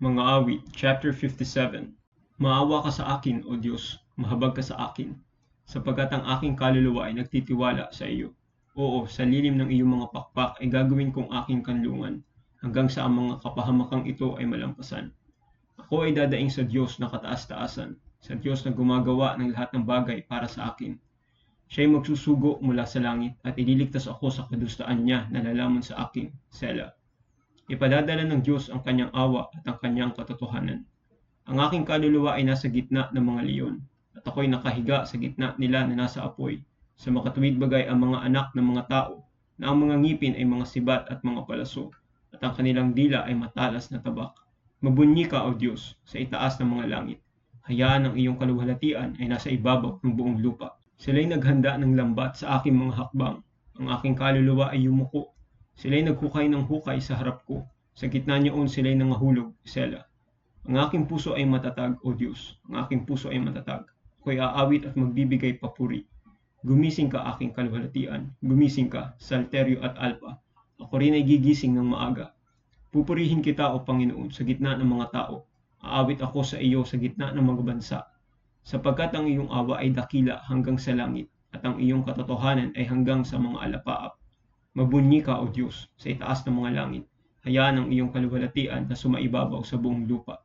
Mga awit, chapter 57 Maawa ka sa akin, O Diyos, mahabag ka sa akin, sapagkat ang aking kaluluwa ay nagtitiwala sa iyo. Oo, sa lilim ng iyong mga pakpak ay gagawin kong aking kanlungan, hanggang sa ang mga kapahamakang ito ay malampasan. Ako ay dadaing sa Diyos na kataas-taasan, sa Diyos na gumagawa ng lahat ng bagay para sa akin. Siya ay magsusugo mula sa langit at ililigtas ako sa kadustaan niya na lalaman sa akin, Sela. Ipadadala ng Diyos ang kanyang awa at ang kanyang katotohanan. Ang aking kaluluwa ay nasa gitna ng mga leon, at ako'y nakahiga sa gitna nila na nasa apoy. Sa makatuwid bagay ang mga anak ng mga tao, na ang mga ngipin ay mga sibat at mga palaso, at ang kanilang dila ay matalas na tabak. Mabunyi ka, O Diyos, sa itaas ng mga langit. Hayaan ang iyong kaluwalhatian ay nasa ibabaw ng buong lupa. Sila'y naghanda ng lambat sa aking mga hakbang. Ang aking kaluluwa ay yumuko. Sila'y naghukay ng hukay sa harap ko. Sa gitna niyaon sila'y nangahulog, Sela. Ang aking puso ay matatag, O Diyos. Ang aking puso ay matatag. Ako'y aawit at magbibigay papuri. Gumising ka aking kaluwalhatian. Gumising ka, Salterio at Alpa. Ako rin ay gigising ng maaga. Pupurihin kita, O Panginoon, sa gitna ng mga tao. Aawit ako sa iyo sa gitna ng mga bansa. Sapagkat ang iyong awa ay dakila hanggang sa langit, at ang iyong katotohanan ay hanggang sa mga alapaap. Mabunyi ka, O Diyos, sa itaas ng mga langit. Hayaan ang iyong kaluwalhatian na sumaibabaw sa buong lupa.